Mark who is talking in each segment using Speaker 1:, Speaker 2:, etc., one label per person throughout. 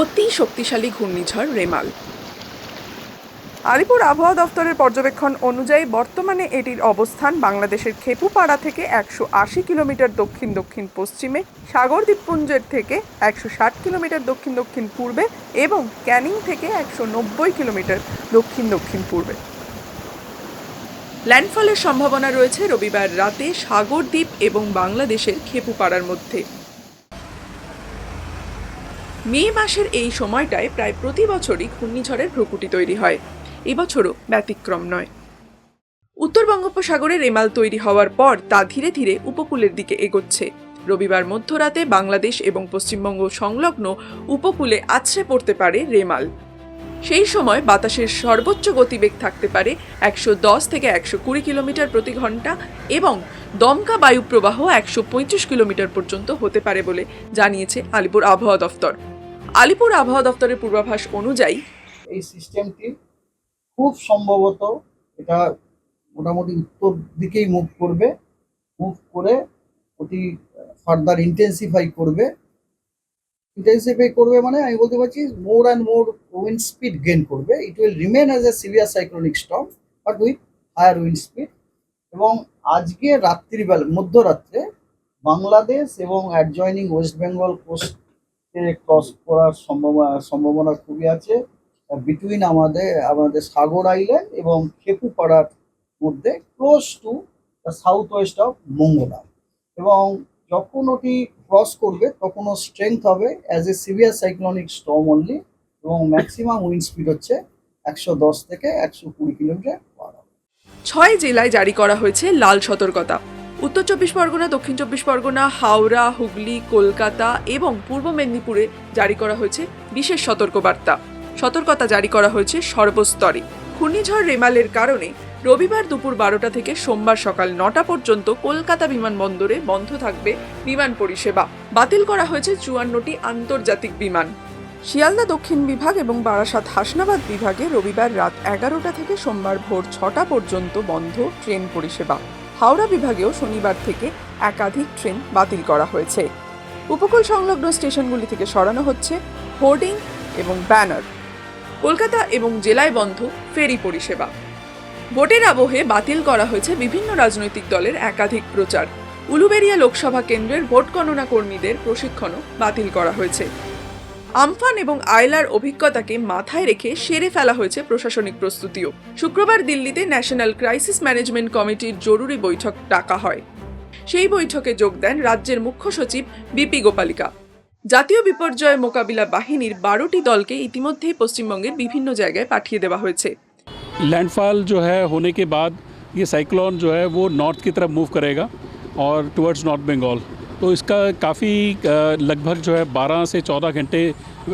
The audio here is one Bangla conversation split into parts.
Speaker 1: অতি শক্তিশালী ঘূর্ণিঝড় রেমাল। আলিপুর আবহাওয়া দফতরের পর্যবেক্ষণ অনুযায়ী বর্তমানে এটির অবস্থান বাংলাদেশের খেপুপাড়া থেকে একশো আশি কিলোমিটার দক্ষিণ দক্ষিণ পশ্চিমে সাগর দ্বীপপুঞ্জের থেকে একশো ষাট কিলোমিটার দক্ষিণ দক্ষিণ পূর্বে এবং ক্যানিং থেকে একশো নব্বই কিলোমিটার দক্ষিণ দক্ষিণ পূর্বে। ল্যান্ডফলের সম্ভাবনা রয়েছে রবিবার রাতে সাগরদ্বীপ এবং বাংলাদেশের খেপুপাড়ার মধ্যে। মে মাসের এই সময়টায় প্রায় প্রতি বছরই ঘূর্ণিঝড়ের ভ্রুকুটি তৈরি হয়। এবছরও ব্যতিক্রম নয়। উত্তর বঙ্গোপসাগরে রেমাল তৈরি হওয়ার পর তা ধীরে ধীরে উপকূলের দিকে এগোচ্ছে। রবিবার মধ্যরাতে বাংলাদেশ এবং পশ্চিমবঙ্গ সংলগ্ন উপকূলে আছড়ে পড়তে পারে রেমাল। সেই সময় বাতাসের সর্বোচ্চ গতিবেগ থাকতে পারে একশো দশ থেকে একশো কুড়ি কিলোমিটার প্রতি ঘণ্টা এবং দমকা বায়ু প্রবাহ একশো পঁয়ত্রিশ কিলোমিটার পর্যন্ত হতে পারে বলে জানিয়েছে আলিপুর আবহাওয়া দফতর। আলিপুর আবহাওয়া দপ্তরের পূর্বাভাস অনুযায়ী
Speaker 2: এই সিস্টেমটি খুব সম্ভবত এটা মোটামুটি উত্তর দিকেই মুভ করবে মুভ করে ওটি ফার্দার ইন্টেন্সিফাই করবে। ইন্টেন্সিফাই করবে মানে আমি বলতে পারছি more and more wind speed gain করবে। It will remain as a severe cyclonic storm but with higher wind speed এবং আজকে রাত্রিবেলা, মধ্যরাত্রে বাংলাদেশ এবং অ্যাডজয়নিং ওয়েস্ট বেঙ্গল কোস্টে ক্রস করার সম্ভাবনা সম্ভাবনা খুবই আছে। বিটুইন আমাদের আমাদের সাগর আইল্যান্ড এবং খেপুপাড়ার মধ্যে close to south west of Mongla এবং যখন ওটি ক্রস করবে তখন ওর স্ট্রেংথ হবে as a severe cyclonic storm only এবং ম্যাক্সিমাম উইন্ড স্পিড হচ্ছে একশো দশ থেকে একশো কুড়ি কিলোমিটার পার
Speaker 1: ছয় জেলায় জারি করা হয়েছে লাল সতর্কতা। উত্তর চব্বিশ পরগনা, দক্ষিণ চব্বিশ পরগনা, হাওড়া, হুগলি, কলকাতা এবং পূর্ব মেদিনীপুরে জারি করা হয়েছে বিশেষ সতর্কবার্তা। সতর্কতা জারি করা হয়েছে সর্বস্তরে। ঘূর্ণিঝড় রেমালের কারণে রবিবার দুপুর বারোটা থেকে সোমবার সকাল নটা পর্যন্ত কলকাতা বিমানবন্দরে বন্ধ থাকবে বিমান পরিষেবা। বাতিল করা হয়েছে চুয়ান্নটি আন্তর্জাতিক বিমান। শিয়ালদা দক্ষিণ বিভাগ এবং বারাসাত হাসনাবাদ বিভাগে রবিবার রাত এগারোটা থেকে সোমবার ভোর ছটা পর্যন্ত বন্ধ ট্রেন পরিষেবা। হাওড়া বিভাগেও শনিবার থেকে একাধিক ট্রেন বাতিল করা হয়েছে। উপকূল সংলগ্ন স্টেশনগুলি থেকে সরানো হচ্ছে হোর্ডিং এবং ব্যানার। কলকাতা এবং জেলায় বন্ধ ফেরি পরিষেবা। ভোটের আবহে বাতিল করা হয়েছে বিভিন্ন রাজনৈতিক দলের একাধিক প্রচার। উলুবেড়িয়া লোকসভা কেন্দ্রের ভোট গণনা কর্মীদের প্রশিক্ষণও বাতিল করা হয়েছে। আমফান এবং আয়লার অভিজ্ঞতাকে মাথায় রেখে সেরে ফেলা হয়েছে প্রশাসনিক প্রস্তুতিও শুক্রবার দিল্লিতে ন্যাশনাল ক্রাইসিস ম্যানেজমেন্ট কমিটির জরুরি বৈঠক ডাকা হয় সেই বৈঠকে যোগ দেন রাজ্যের মুখ্য সচিব বিপি গোপালিকা জাতীয় বিপর্যয় মোকাবিলা বাহিনীর বারোটি দলকে ইতিমধ্যেই পশ্চিমবঙ্গের বিভিন্ন জায়গায় পাঠিয়ে দেওয়া হয়েছে
Speaker 3: लैंडफॉल जो है होने के बाद ये साइक्लोन जो है वो नॉर्थ की तरफ मूव करेगा और टुवर्ड्स नॉर्थ बंगाल तो इसका काफ़ी लगभग जो है 12 से 14 घंटे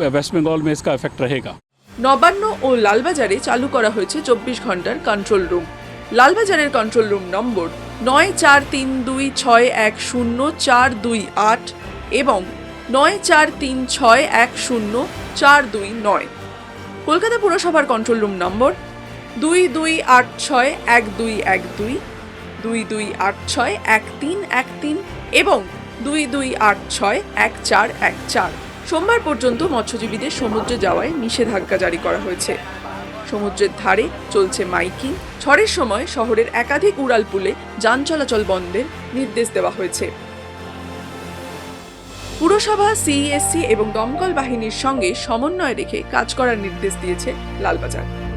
Speaker 3: वेस्ट बंगाल में इसका इफेक्ट रहेगा
Speaker 1: নবান্ন ও লালবাজারে চালু করা হয়েছে চব্বিশ ঘন্টার কন্ট্রোল রুম লালবাজারের কন্ট্রোল রুম নম্বর নয় চার তিন দুই ছয় এক শূন্য চার দুই আট এবং নয় চার তিন ছয় এক শূন্য চার দুই নয় কলকাতা পুরসভার কন্ট্রোল রুম নম্বর দুই দুই আট ছয় এক দুই এক দুই দুই দুই আট ছয় এক তিন এক তিন এবং দুই দুই আট ছয় এক চার এক চার। সোমবার পর্যন্ত মৎস্যজীবীদের সমুদ্রে যাওয়ায় নিষেধাজ্ঞা জারি করা হয়েছে। সমুদ্রের ধারে চলছে মাইকিং। ঝড়ের সময় শহরের একাধিক উড়ালপুলে যান চলাচল বন্ধের নির্দেশ দেওয়া হয়েছে। পুরসভা, সিইএসসি এবং দমকল বাহিনীর সঙ্গে সমন্বয় রেখে কাজ করার নির্দেশ দিয়েছে লালবাজার।